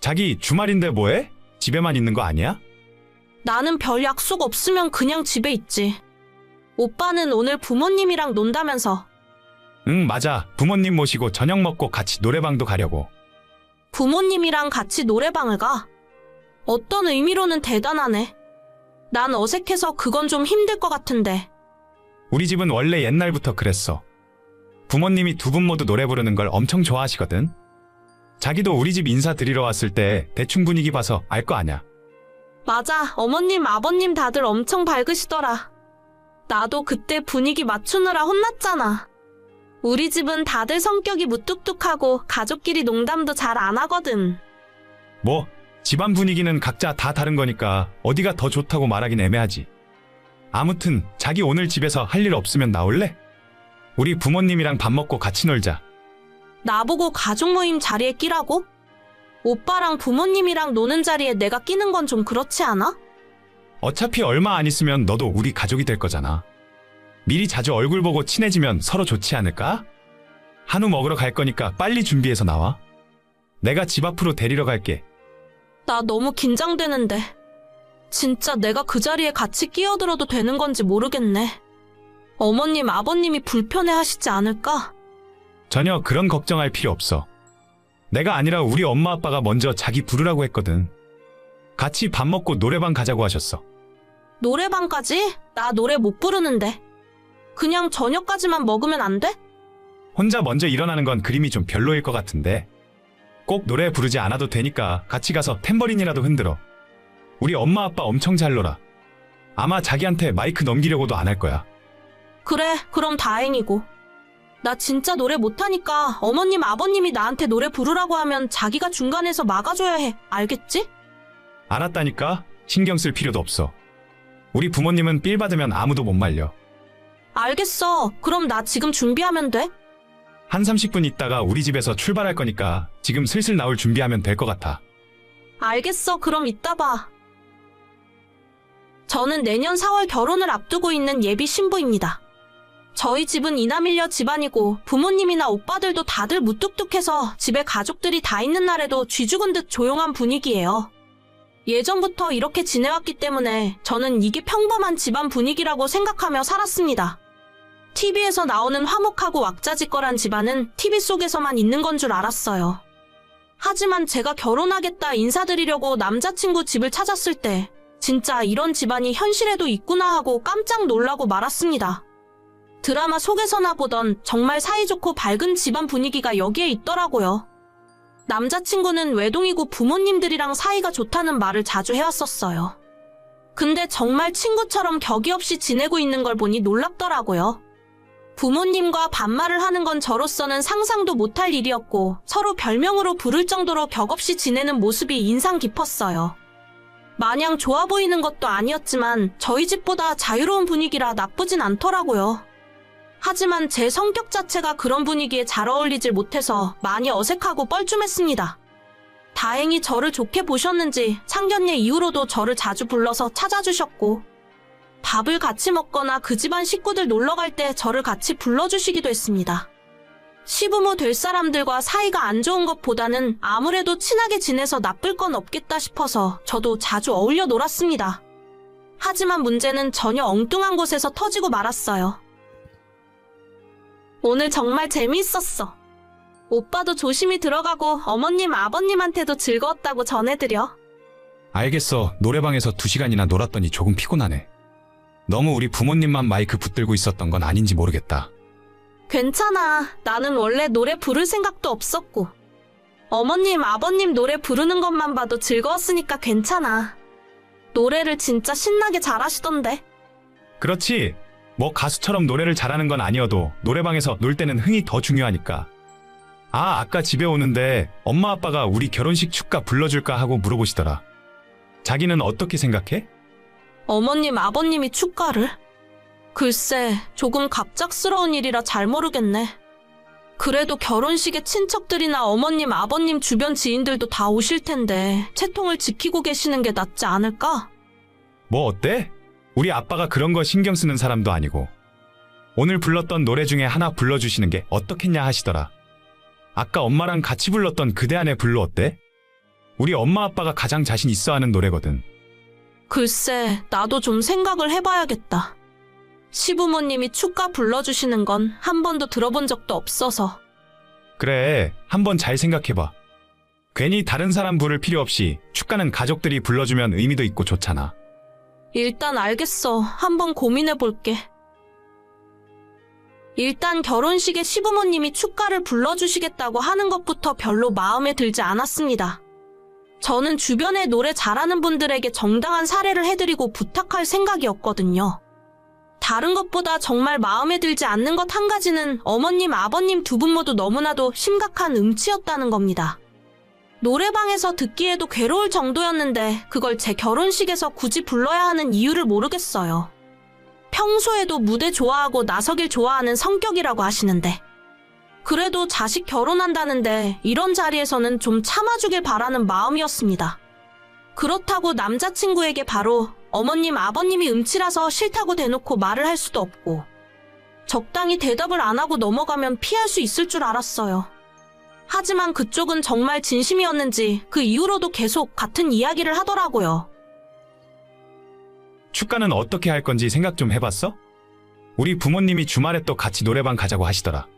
자기 주말인데 뭐해? 집에만 있는 거 아니야? 나는 별 약속 없으면 그냥 집에 있지. 오빠는 오늘 부모님이랑 논다면서 응, 맞아. 부모님 모시고 저녁 먹고 같이 노래방도 가려고. 부모님이랑 같이 노래방을 가. 어떤 의미로는 대단하네. 난 어색해서 그건 좀 힘들 것 같은데. 우리 집은 원래 옛날부터 그랬어. 부모님이 두 분 모두 노래 부르는 걸 엄청 좋아하시거든. 자기도 우리 집 인사 드리러 왔을 때 대충 분위기 봐서 알 거 아냐. 맞아, 어머님, 아버님 다들 엄청 밝으시더라. 나도 그때 분위기 맞추느라 혼났잖아. 우리 집은 다들 성격이 무뚝뚝하고 가족끼리 농담도 잘 안 하거든. 뭐, 집안 분위기는 각자 다 다른 거니까 어디가 더 좋다고 말하긴 애매하지. 아무튼 자기 오늘 집에서 할 일 없으면 나올래? 우리 부모님이랑 밥 먹고 같이 놀자. 나보고 가족 모임 자리에 끼라고? 오빠랑 부모님이랑 노는 자리에 내가 끼는 건 좀 그렇지 않아? 어차피 얼마 안 있으면 너도 우리 가족이 될 거잖아. 미리 자주 얼굴 보고 친해지면 서로 좋지 않을까? 한우 먹으러 갈 거니까 빨리 준비해서 나와. 내가 집 앞으로 데리러 갈게. 나 너무 긴장되는데. 진짜 내가 그 자리에 같이 끼어들어도 되는 건지 모르겠네. 어머님, 아버님이 불편해 하시지 않을까? 전혀 그런 걱정할 필요 없어. 내가 아니라 우리 엄마 아빠가 먼저 자기 부르라고 했거든. 같이 밥 먹고 노래방 가자고 하셨어. 노래방까지? 나 노래 못 부르는데. 그냥 저녁까지만 먹으면 안 돼? 혼자 먼저 일어나는 건 그림이 좀 별로일 것 같은데. 꼭 노래 부르지 않아도 되니까 같이 가서 탬버린이라도 흔들어. 우리 엄마 아빠 엄청 잘 놀아. 아마 자기한테 마이크 넘기려고도 안 할 거야. 그래, 그럼 다행이고. 나 진짜 노래 못하니까 어머님, 아버님이 나한테 노래 부르라고 하면 자기가 중간에서 막아줘야 해. 알겠지? 알았다니까 신경 쓸 필요도 없어. 우리 부모님은 삘 받으면 아무도 못 말려. 알겠어. 그럼 나 지금 준비하면 돼? 한 30분 있다가 우리 집에서 출발할 거니까 지금 슬슬 나올 준비하면 될 것 같아. 알겠어. 그럼 이따 봐. 저는 내년 4월 결혼을 앞두고 있는 예비 신부입니다. 저희 집은 이남일녀 집안이고 부모님이나 오빠들도 다들 무뚝뚝해서 집에 가족들이 다 있는 날에도 쥐 죽은 듯 조용한 분위기예요. 예전부터 이렇게 지내왔기 때문에 저는 이게 평범한 집안 분위기라고 생각하며 살았습니다. TV에서 나오는 화목하고 왁자지껄한 집안은 TV 속에서만 있는 건 줄 알았어요. 하지만 제가 결혼하겠다 인사드리려고 남자친구 집을 찾았을 때 진짜 이런 집안이 현실에도 있구나 하고 깜짝 놀라고 말았습니다. 드라마 속에서나 보던 정말 사이좋고 밝은 집안 분위기가 여기에 있더라고요. 남자친구는 외동이고 부모님들이랑 사이가 좋다는 말을 자주 해왔었어요. 근데 정말 친구처럼 격이 없이 지내고 있는 걸 보니 놀랍더라고요. 부모님과 반말을 하는 건 저로서는 상상도 못할 일이었고 서로 별명으로 부를 정도로 격 없이 지내는 모습이 인상 깊었어요. 마냥 좋아 보이는 것도 아니었지만 저희 집보다 자유로운 분위기라 나쁘진 않더라고요. 하지만 제 성격 자체가 그런 분위기에 잘 어울리질 못해서 많이 어색하고 뻘쭘했습니다. 다행히 저를 좋게 보셨는지 상견례 이후로도 저를 자주 불러서 찾아주셨고 밥을 같이 먹거나 그 집안 식구들 놀러 갈 때 저를 같이 불러주시기도 했습니다. 시부모 될 사람들과 사이가 안 좋은 것보다는 아무래도 친하게 지내서 나쁠 건 없겠다 싶어서 저도 자주 어울려 놀았습니다. 하지만 문제는 전혀 엉뚱한 곳에서 터지고 말았어요. 오늘 정말 재미있었어. 오빠도 조심히 들어가고 어머님, 아버님한테도 즐거웠다고 전해드려. 알겠어. 노래방에서 두 시간이나 놀았더니 조금 피곤하네. 너무 우리 부모님만 마이크 붙들고 있었던 건 아닌지 모르겠다. 괜찮아. 나는 원래 노래 부를 생각도 없었고. 어머님, 아버님 노래 부르는 것만 봐도 즐거웠으니까 괜찮아. 노래를 진짜 신나게 잘하시던데. 그렇지. 뭐 가수처럼 노래를 잘하는 건 아니어도 노래방에서 놀 때는 흥이 더 중요하니까. 아, 아까 집에 오는데 엄마 아빠가 우리 결혼식 축가 불러줄까 하고 물어보시더라. 자기는 어떻게 생각해? 어머님, 아버님이 축가를? 글쎄, 조금 갑작스러운 일이라 잘 모르겠네. 그래도 결혼식에 친척들이나 어머님, 아버님 주변 지인들도 다 오실 텐데, 채통을 지키고 계시는 게 낫지 않을까? 뭐 어때? 우리 아빠가 그런 거 신경 쓰는 사람도 아니고. 오늘 불렀던 노래 중에 하나 불러주시는 게 어떻겠냐 하시더라. 아까 엄마랑 같이 불렀던 그대 안의 블루 어때? 우리 엄마 아빠가 가장 자신 있어 하는 노래거든. 글쎄, 나도 좀 생각을 해봐야겠다. 시부모님이 축가 불러주시는 건 한 번도 들어본 적도 없어서. 그래, 한번 잘 생각해봐. 괜히 다른 사람 부를 필요 없이 축가는 가족들이 불러주면 의미도 있고 좋잖아. 일단 알겠어. 한번 고민해 볼게. 일단 결혼식에 시부모님이 축가를 불러주시겠다고 하는 것부터 별로 마음에 들지 않았습니다. 저는 주변에 노래 잘하는 분들에게 정당한 사례를 해드리고 부탁할 생각이었거든요. 다른 것보다 정말 마음에 들지 않는 것 한 가지는 어머님, 아버님 두 분 모두 너무나도 심각한 음치였다는 겁니다. 노래방에서 듣기에도 괴로울 정도였는데 그걸 제 결혼식에서 굳이 불러야 하는 이유를 모르겠어요. 평소에도 무대 좋아하고 나서길 좋아하는 성격이라고 하시는데 그래도 자식 결혼한다는데 이런 자리에서는 좀 참아주길 바라는 마음이었습니다. 그렇다고 남자친구에게 바로 어머님, 아버님이 음치라서 싫다고 대놓고 말을 할 수도 없고 적당히 대답을 안 하고 넘어가면 피할 수 있을 줄 알았어요. 하지만 그쪽은 정말 진심이었는지 그 이후로도 계속 같은 이야기를 하더라고요. 축가는 어떻게 할 건지 생각 좀 해봤어? 우리 부모님이 주말에 또 같이 노래방 가자고 하시더라.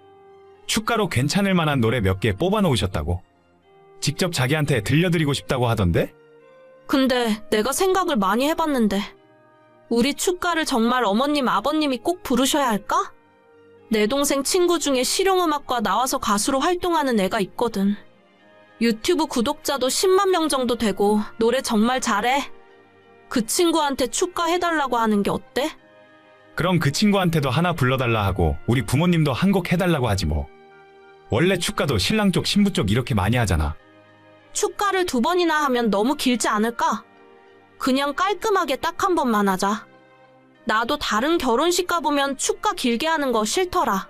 축가로 괜찮을 만한 노래 몇 개 뽑아 놓으셨다고. 직접 자기한테 들려드리고 싶다고 하던데? 근데 내가 생각을 많이 해봤는데 우리 축가를 정말 어머님, 아버님이 꼭 부르셔야 할까? 내 동생 친구 중에 실용음악과 나와서 가수로 활동하는 애가 있거든. 유튜브 구독자도 10만 명 정도 되고 노래 정말 잘해. 그 친구한테 축가 해달라고 하는 게 어때? 그럼 그 친구한테도 하나 불러달라 하고 우리 부모님도 한 곡 해달라고 하지 뭐. 원래 축가도 신랑 쪽 신부 쪽 이렇게 많이 하잖아. 축가를 두 번이나 하면 너무 길지 않을까? 그냥 깔끔하게 딱 한 번만 하자. 나도 다른 결혼식 가보면 축가 길게 하는 거 싫더라.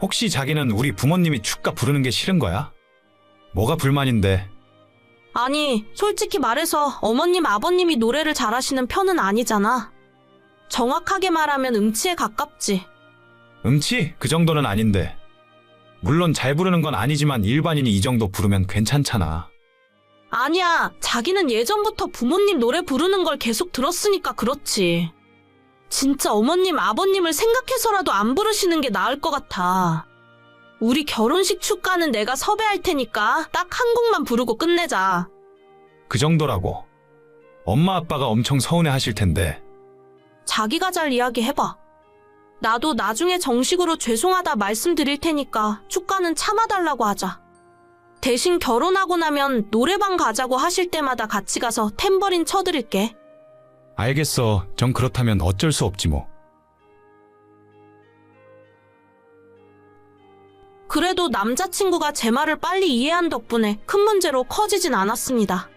혹시 자기는 우리 부모님이 축가 부르는 게 싫은 거야? 뭐가 불만인데? 아니, 솔직히 말해서 어머님, 아버님이 노래를 잘하시는 편은 아니잖아. 정확하게 말하면 음치에 가깝지. 음치? 그 정도는 아닌데. 물론 잘 부르는 건 아니지만 일반인이 이 정도 부르면 괜찮잖아. 아니야, 자기는 예전부터 부모님 노래 부르는 걸 계속 들었으니까 그렇지. 진짜 어머님, 아버님을 생각해서라도 안 부르시는 게 나을 것 같아. 우리 결혼식 축가는 내가 섭외할 테니까 딱 한 곡만 부르고 끝내자. 그 정도라고. 엄마 아빠가 엄청 서운해 하실 텐데. 자기가 잘 이야기해봐. 나도 나중에 정식으로 죄송하다 말씀드릴 테니까 축가는 참아달라고 하자. 대신 결혼하고 나면 노래방 가자고 하실 때마다 같이 가서 탬버린 쳐드릴게. 알겠어. 전 그렇다면 어쩔 수 없지 뭐. 그래도 남자친구가 제 말을 빨리 이해한 덕분에 큰 문제로 커지진 않았습니다.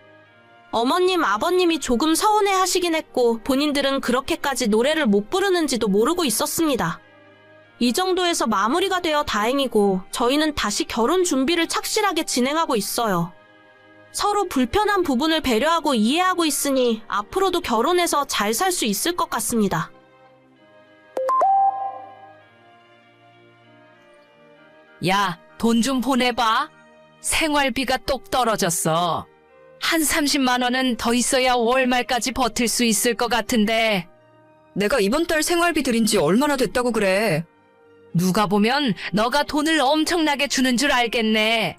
어머님, 아버님이 조금 서운해 하시긴 했고 본인들은 그렇게까지 노래를 못 부르는지도 모르고 있었습니다. 이 정도에서 마무리가 되어 다행이고 저희는 다시 결혼 준비를 착실하게 진행하고 있어요. 서로 불편한 부분을 배려하고 이해하고 있으니 앞으로도 결혼해서 잘 살 수 있을 것 같습니다. 야, 돈 좀 보내봐. 생활비가 똑 떨어졌어. 한 30만 원은 더 있어야 월 말까지 버틸 수 있을 것 같은데. 내가 이번 달 생활비 들인 지 얼마나 됐다고 그래. 누가 보면 너가 돈을 엄청나게 주는 줄 알겠네.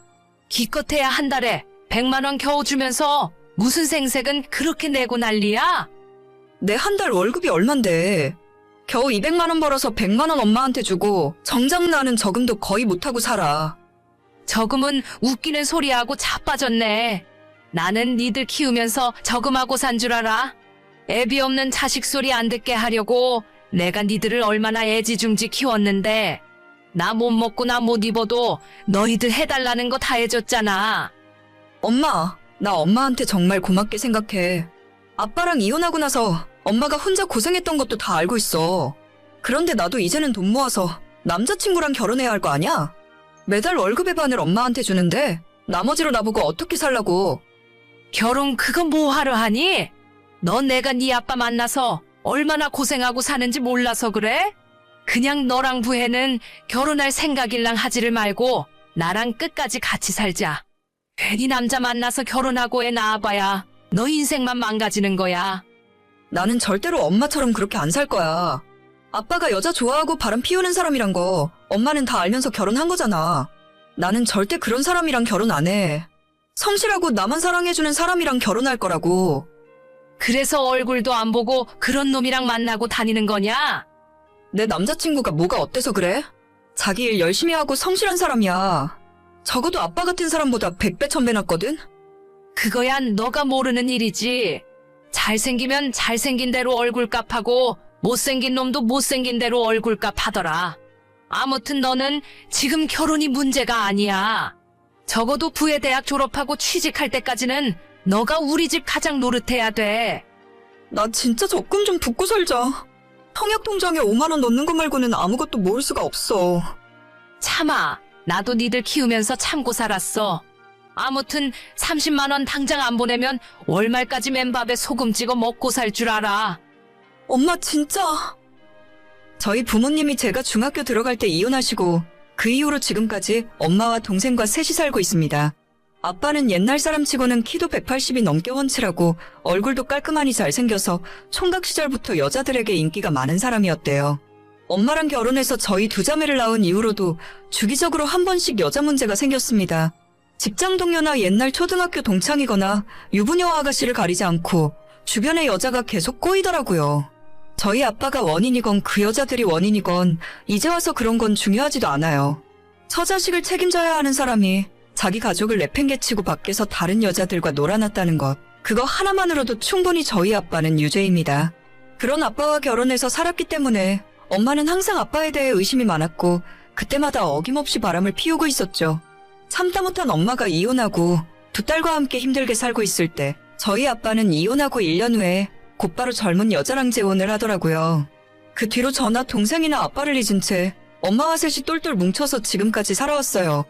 기껏해야 한 달에 100만 원 겨우 주면서 무슨 생색은 그렇게 내고 난리야? 내 한 달 월급이 얼만데. 겨우 200만 원 벌어서 100만 원 엄마한테 주고 정작 나는 저금도 거의 못하고 살아. 저금은 웃기는 소리하고 자빠졌네. 나는 니들 키우면서 저금하고 산 줄 알아? 애비 없는 자식 소리 안 듣게 하려고 내가 니들을 얼마나 애지중지 키웠는데 나 못 먹고 나 못 입어도 너희들 해달라는 거 다 해줬잖아. 엄마, 나 엄마한테 정말 고맙게 생각해. 아빠랑 이혼하고 나서 엄마가 혼자 고생했던 것도 다 알고 있어. 그런데 나도 이제는 돈 모아서 남자친구랑 결혼해야 할 거 아니야? 매달 월급의 반을 엄마한테 주는데 나머지로 나보고 어떻게 살라고. 결혼 그거 뭐하러 하니? 너 내가 네 아빠 만나서 얼마나 고생하고 사는지 몰라서 그래? 그냥 너랑 부해는 결혼할 생각일랑 하지를 말고 나랑 끝까지 같이 살자. 괜히 남자 만나서 결혼하고 애 낳아봐야 너 인생만 망가지는 거야. 나는 절대로 엄마처럼 그렇게 안 살 거야. 아빠가 여자 좋아하고 바람 피우는 사람이란 거 엄마는 다 알면서 결혼한 거잖아. 나는 절대 그런 사람이랑 결혼 안 해. 성실하고 나만 사랑해주는 사람이랑 결혼할 거라고. 그래서 얼굴도 안 보고 그런 놈이랑 만나고 다니는 거냐? 내 남자친구가 뭐가 어때서 그래? 자기 일 열심히 하고 성실한 사람이야. 적어도 아빠 같은 사람보다 백배 천배 낫거든? 그거야 너가 모르는 일이지. 잘생기면 잘생긴 대로 얼굴값 하고 못생긴 놈도 못생긴 대로 얼굴값 하더라. 아무튼 너는 지금 결혼이 문제가 아니야. 적어도 부외대학 졸업하고 취직할 때까지는 너가 우리 집 가장 노릇해야 돼. 나 진짜 적금 좀 붓고 살자. 통역통장에 5만 원 넣는 거 말고는 아무것도 모을 수가 없어. 참아. 나도 니들 키우면서 참고 살았어. 아무튼 30만 원 당장 안 보내면 월말까지 맨밥에 소금 찍어 먹고 살 줄 알아. 엄마 진짜. 저희 부모님이 제가 중학교 들어갈 때 이혼하시고 그 이후로 지금까지 엄마와 동생과 셋이 살고 있습니다. 아빠는 옛날 사람 치고는 키도 180이 넘게 원치라고 얼굴도 깔끔하니 잘생겨서 총각 시절부터 여자들에게 인기가 많은 사람이었대요. 엄마랑 결혼해서 저희 두 자매를 낳은 이후로도 주기적으로 한 번씩 여자 문제가 생겼습니다. 직장 동료나 옛날 초등학교 동창이거나 유부녀 아가씨를 가리지 않고 주변의 여자가 계속 꼬이더라고요. 저희 아빠가 원인이건 그 여자들이 원인이건 이제 와서 그런 건 중요하지도 않아요. 처자식을 책임져야 하는 사람이 자기 가족을 내팽개치고 밖에서 다른 여자들과 놀아났다는 것. 그거 하나만으로도 충분히 저희 아빠는 유죄입니다. 그런 아빠와 결혼해서 살았기 때문에 엄마는 항상 아빠에 대해 의심이 많았고 그때마다 어김없이 바람을 피우고 있었죠. 참다 못한 엄마가 이혼하고 두 딸과 함께 힘들게 살고 있을 때 저희 아빠는 이혼하고 1년 후에 곧바로 젊은 여자랑 재혼을 하더라고요. 그 뒤로 저나 동생이나 아빠를 잊은 채 엄마와 셋이 똘똘 뭉쳐서 지금까지 살아왔어요.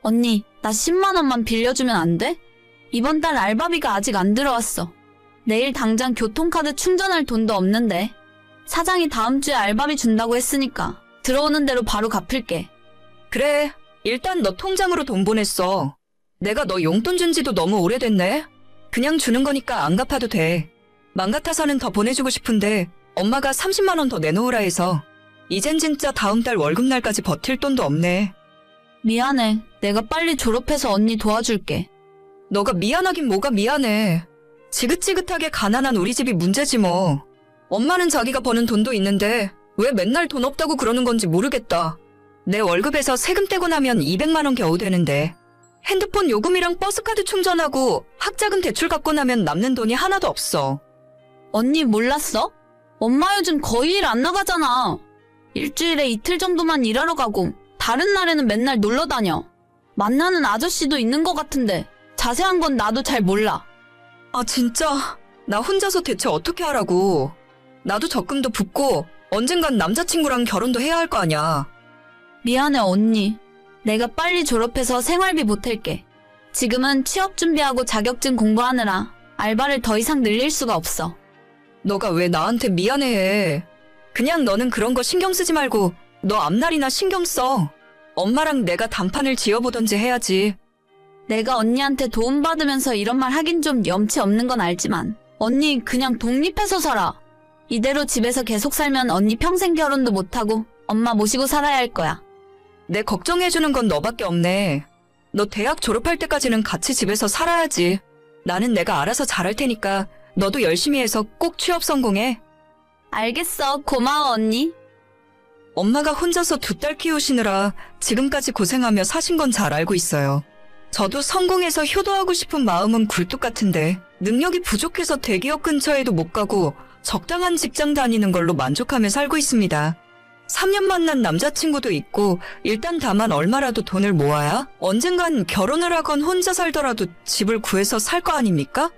언니, 나 10만 원만 빌려주면 안 돼? 이번 달 알바비가 아직 안 들어왔어. 내일 당장 교통카드 충전할 돈도 없는데. 사장이 다음 주에 알바비 준다고 했으니까 들어오는 대로 바로 갚을게. 그래, 일단 너 통장으로 돈 보냈어. 내가 너 용돈 준 지도 너무 오래됐네. 그냥 주는 거니까 안 갚아도 돼. 맘 같아서는 더 보내주고 싶은데 엄마가 30만 원 더 내놓으라 해서 이젠 진짜 다음 달 월급날까지 버틸 돈도 없네. 미안해. 내가 빨리 졸업해서 언니 도와줄게. 너가 미안하긴 뭐가 미안해. 지긋지긋하게 가난한 우리 집이 문제지 뭐. 엄마는 자기가 버는 돈도 있는데 왜 맨날 돈 없다고 그러는 건지 모르겠다. 내 월급에서 세금 떼고 나면 200만 원 겨우 되는데 핸드폰 요금이랑 버스카드 충전하고 학자금 대출 갚고 나면 남는 돈이 하나도 없어. 언니 몰랐어? 엄마 요즘 거의 일 안 나가잖아. 일주일에 이틀 정도만 일하러 가고 다른 날에는 맨날 놀러 다녀. 만나는 아저씨도 있는 것 같은데 자세한 건 나도 잘 몰라. 아 진짜 나 혼자서 대체 어떻게 하라고. 나도 적금도 붓고 언젠간 남자친구랑 결혼도 해야 할 거 아냐. 미안해 언니. 내가 빨리 졸업해서 생활비 보탤게. 지금은 취업 준비하고 자격증 공부하느라 알바를 더 이상 늘릴 수가 없어. 너가 왜 나한테 미안해해. 그냥 너는 그런 거 신경 쓰지 말고 너 앞날이나 신경 써. 엄마랑 내가 단판을 지어보던지 해야지. 내가 언니한테 도움받으면서 이런 말 하긴 좀 염치 없는 건 알지만 언니 그냥 독립해서 살아. 이대로 집에서 계속 살면 언니 평생 결혼도 못하고 엄마 모시고 살아야 할 거야. 내 걱정해주는 건 너밖에 없네. 너 대학 졸업할 때까지는 같이 집에서 살아야지. 나는 내가 알아서 잘할 테니까 너도 열심히 해서 꼭 취업 성공해. 알겠어. 고마워 언니. 엄마가 혼자서 두 딸 키우시느라 지금까지 고생하며 사신 건 잘 알고 있어요. 저도 성공해서 효도하고 싶은 마음은 굴뚝 같은데 능력이 부족해서 대기업 근처에도 못 가고 적당한 직장 다니는 걸로 만족하며 살고 있습니다. 3년 만난 남자친구도 있고 일단 다만 얼마라도 돈을 모아야 언젠간 결혼을 하건 혼자 살더라도 집을 구해서 살 거 아닙니까?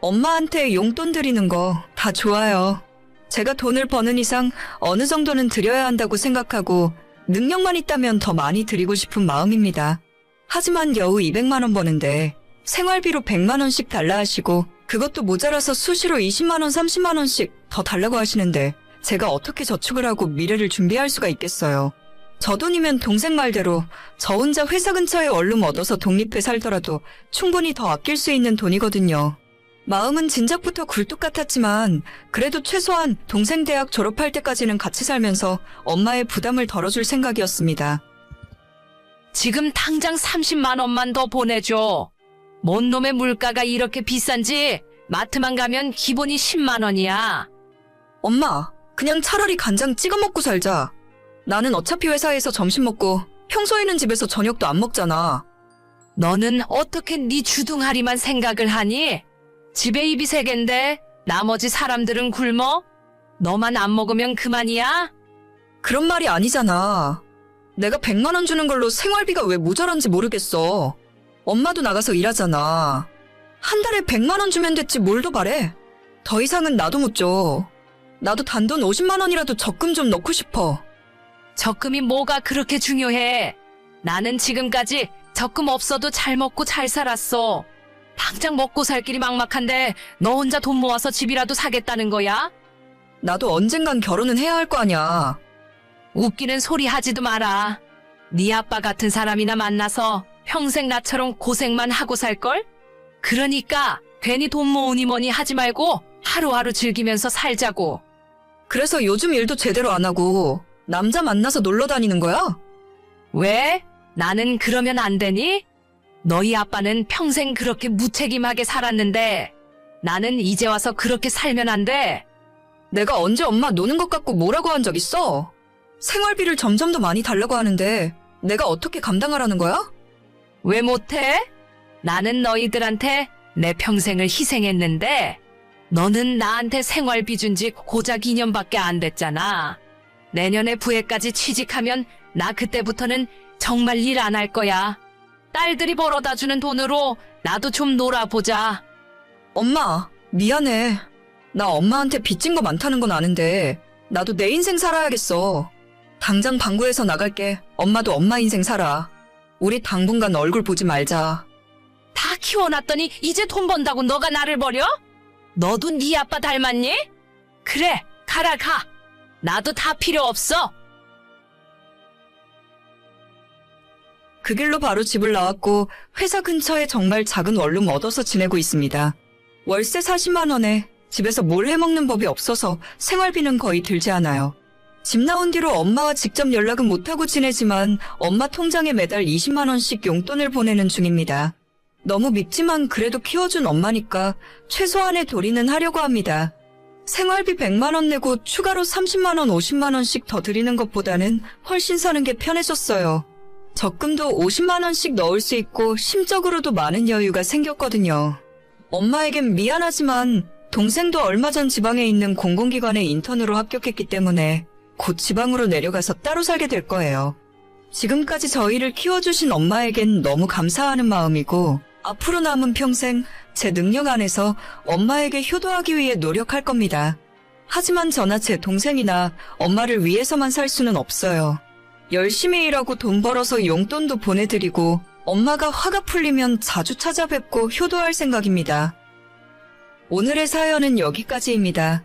엄마한테 용돈 드리는 거 다 좋아요. 제가 돈을 버는 이상 어느 정도는 드려야 한다고 생각하고 능력만 있다면 더 많이 드리고 싶은 마음입니다. 하지만 겨우 200만 원 버는데 생활비로 100만 원씩 달라 하시고 그것도 모자라서 수시로 20만 원, 30만 원씩 더 달라고 하시는데 제가 어떻게 저축을 하고 미래를 준비할 수가 있겠어요. 저 돈이면 동생 말대로 저 혼자 회사 근처에 원룸 얻어서 독립해 살더라도 충분히 더 아낄 수 있는 돈이거든요. 마음은 진작부터 굴뚝 같았지만 그래도 최소한 동생 대학 졸업할 때까지는 같이 살면서 엄마의 부담을 덜어줄 생각이었습니다. 지금 당장 30만 원만 더 보내줘. 뭔 놈의 물가가 이렇게 비싼지 마트만 가면 기본이 10만 원이야. 엄마, 그냥 차라리 간장 찍어 먹고 살자. 나는 어차피 회사에서 점심 먹고 평소에는 집에서 저녁도 안 먹잖아. 너는 어떻게 네 주둥아리만 생각을 하니? 집에 입이 세 갠데 나머지 사람들은 굶어? 너만 안 먹으면 그만이야? 그런 말이 아니잖아. 내가 100만 원 주는 걸로 생활비가 왜 모자란지 모르겠어. 엄마도 나가서 일하잖아. 한 달에 100만 원 주면 됐지 뭘 더 바래. 더 이상은 나도 못 줘. 나도 단돈 50만 원이라도 적금 좀 넣고 싶어. 적금이 뭐가 그렇게 중요해? 나는 지금까지 적금 없어도 잘 먹고 잘 살았어. 당장 먹고 살 길이 막막한데 너 혼자 돈 모아서 집이라도 사겠다는 거야? 나도 언젠간 결혼은 해야 할 거 아니야. 웃기는 소리 하지도 마라. 네 아빠 같은 사람이나 만나서 평생 나처럼 고생만 하고 살걸? 그러니까 괜히 돈 모으니 뭐니 하지 말고 하루하루 즐기면서 살자고. 그래서 요즘 일도 제대로 안 하고 남자 만나서 놀러 다니는 거야? 왜? 나는 그러면 안 되니? 너희 아빠는 평생 그렇게 무책임하게 살았는데 나는 이제 와서 그렇게 살면 안 돼. 내가 언제 엄마 노는 것 같고 뭐라고 한 적 있어? 생활비를 점점 더 많이 달라고 하는데 내가 어떻게 감당하라는 거야? 왜 못해? 나는 너희들한테 내 평생을 희생했는데 너는 나한테 생활비 준 지 고작 2년밖에 안 됐잖아. 내년에 부회까지 취직하면 나 그때부터는 정말 일 안 할 거야. 딸들이 벌어다 주는 돈으로 나도 좀 놀아보자. 엄마, 미안해. 나 엄마한테 빚진 거 많다는 건 아는데 나도 내 인생 살아야겠어. 당장 방구에서 나갈게. 엄마도 엄마 인생 살아. 우리 당분간 얼굴 보지 말자. 다 키워놨더니 이제 돈 번다고 너가 나를 버려? 너도 네 아빠 닮았니? 그래, 가라 가. 나도 다 필요 없어. 그 길로 바로 집을 나왔고 회사 근처에 정말 작은 원룸 얻어서 지내고 있습니다. 월세 40만 원에 집에서 뭘 해먹는 법이 없어서 생활비는 거의 들지 않아요. 집 나온 뒤로 엄마와 직접 연락은 못하고 지내지만 엄마 통장에 매달 20만 원씩 용돈을 보내는 중입니다. 너무 밉지만 그래도 키워준 엄마니까 최소한의 도리는 하려고 합니다. 생활비 100만 원 내고 추가로 30만 원, 50만 원씩 더 드리는 것보다는 훨씬 사는 게 편해졌어요. 적금도 50만 원씩 넣을 수 있고 심적으로도 많은 여유가 생겼거든요. 엄마에겐 미안하지만 동생도 얼마 전 지방에 있는 공공기관에 인턴으로 합격했기 때문에 곧 지방으로 내려가서 따로 살게 될 거예요. 지금까지 저희를 키워주신 엄마에겐 너무 감사하는 마음이고 앞으로 남은 평생 제 능력 안에서 엄마에게 효도하기 위해 노력할 겁니다. 하지만 저나 제 동생이나 엄마를 위해서만 살 수는 없어요. 열심히 일하고 돈 벌어서 용돈도 보내드리고 엄마가 화가 풀리면 자주 찾아뵙고 효도할 생각입니다. 오늘의 사연은 여기까지입니다.